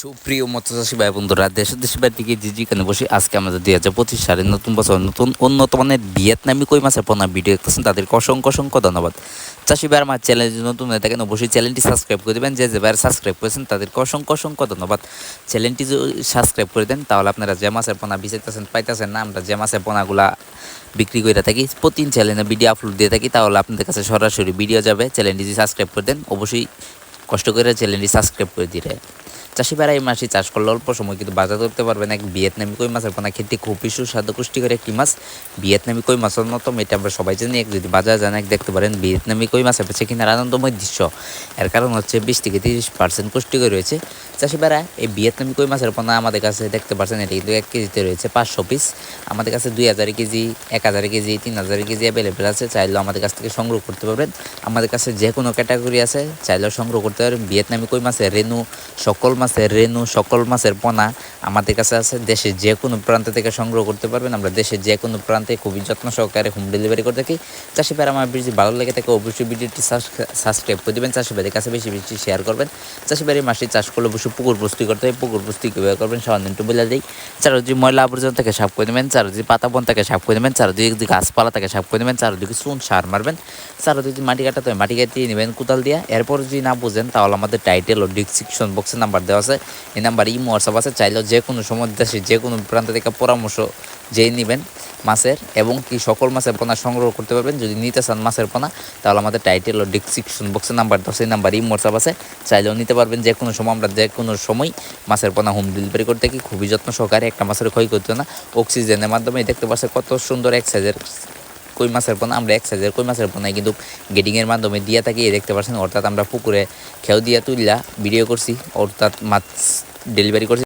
সুপ্রিয় মৎস্যচাষী ভাই বন্ধুরা, দেশ দেশের বাইরে থেকে জি যেখানে বসে আজকে আমাদের দুই হাজার পঁচিশ সালের নতুন বছর, নতুন উন্নত মানের ভিয়েতনামি কই মাছের পোনা ভিডিও দেখতেছেন, তাদেরকে অসংখ্য অসংখ্য ধন্যবাদ। চাষি ভাই আমার চ্যানেল নতুন হয়ে থাকেন, অবশ্যই চ্যানেলটি সাবস্ক্রাইব করে দেবেন, যে যে ভাইয়ের সাবস্ক্রাইব করেছেন, তাদেরকে অসংখ্য অসংখ্য ধন্যবাদ। চ্যানেলটি সাবস্ক্রাইব করে দেন, তাহলে আপনারা যে মাছের পোনা বিচাইতেছেন পাইতেছেন না, আমরা যে মাছের পোনাগুলা বিক্রি করে থাকি, প্রতিদিন চ্যানেলে ভিডিও আপলোড দিয়ে থাকি, তাহলে আপনাদের কাছে সরাসরি ভিডিও যাবে চ্যানেলটি সাবস্ক্রাইব করে দেন, অবশ্যই কষ্ট করে চ্যানেলটি সাবস্ক্রাইব করে দিলে। চাষি ভাইরা এই মাছটি চাষ করলে অল্প সময় কিন্তু বাজার করতে পারবেন। এক ভিয়েতনামি কই মাছের পোনা খেতে খুবই সুস্বাদু পুষ্টিকর একটি মাছ। ভিয়েতনামি কই মাছের মতো, এটা আমরা সবাই জানি। এক যদি বাজার জানে এক দেখতে পারেন ভিয়েতনামি কই মাছের পেছে কিনার আনন্দময় দৃশ্য। এর কারণ হচ্ছে বিশ থেকে তিরিশ পার্সেন্ট পুষ্টিকর রয়েছে। চাষি ভাইরা, এই ভিয়েতনামি কই মাছের পোনা আমাদের কাছে দেখতে পারছেন, এটা কিন্তু এক কেজিতে রয়েছে পাঁচশো পিস আমাদের কাছে দুই হাজার কেজি, এক হাজার কেজি, তিন হাজার কেজি অ্যাভেলেবেল আছে। চাইলেও আমাদের কাছ থেকে সংগ্রহ করতে পারবেন। আমাদের কাছে যে কোনো ক্যাটাগরি আছে, চাইলেও সংগ্রহ করতে পারবেন। ভিয়েতনামি কই মাছের রেনু, সকল মাছের রেনু সকল মাছের পোনা আমাদের কাছে আছে। দেশের যে কোনো প্রান্ত থেকে সংগ্রহ করতে পারবেন। আমরা দেশের যে কোনো প্রান্তে খুবই যত্ন সহকারে হোম ডেলিভারি করে থাকি। চাষি ভাই আমার ভিডিও ভালো লেগে থাকে অবশ্যই ভিডিওটি সাবস্ক্রাইব করে দেবেন। চাষি ভাইদের কাছে বেশি বেশি শেয়ার করবেন। চাষি ভাই মাছটি চাষ করলে অবশ্যই পুকুর প্রস্তুতি করতে হয় পুকুর প্রস্তুতি কীভাবে করবেন সামান্য একটু বলে দিই। চারোদিকে ময়লা আবর্জনা থেকে, সাফ করে দেবেন। চারোদিকে পাতা বন থেকে, সাফ করে দেবেন। চারোদিকে যদি গাছপালা থেকে, সাফ করে দেবেন। চারোদিকে চুন, সার মারবেন। চারোদিকে যদি মাটি কাটাতে হয় মাটি কাটিয়ে নেবেন, কোদাল দিয়ে। এরপর যদি না বুঝেন, তাহলে আমাদের টাইটেল ও ডিসক্রিপশন বক্সে নাম্বার দেওয়া আছে, এই নাম্বার ইমো হোয়াটসঅ্যাপ আছে, চাইলেও যে কোনো সময় দেশে যে কোনো প্রান্ত থেকে পরামর্শ যেই নেবেন মাছের এবং কি সকল মাছের পোনা সংগ্রহ করতে পারবেন, যদি নিতে চান মাছের পোনা, তাহলে আমাদের টাইটেল ও ডিসক্রিপশন বক্সে নাম্বার দেওয়া সেই নাম্বার ইমো হোয়াটসঅ্যাপ আছে, চাইলেও নিতে পারবেন যে কোনো সময়, আমরা যে কোনো সময় মাছের পোনা হোম ডেলিভারি করতে কি খুবই যত্ন সহকারে, একটা মাছের ক্ষয় করতে না অক্সিজেনের মাধ্যমে দেখতে পাচ্ছে কত সুন্দর এক সাইজের কই মাছের পোনা, আমরা এক সাইজের কই মাছের পোনায় কিন্তু গেডিংয়ের মাধ্যমে দিয়ে থাকি দেখতে পাচ্ছেন অর্থাৎ আমরা পুকুরে খেউ দিয়া তুললা ভিডিও করছি, অর্থাৎ মাছ ডেলিভারি করছি।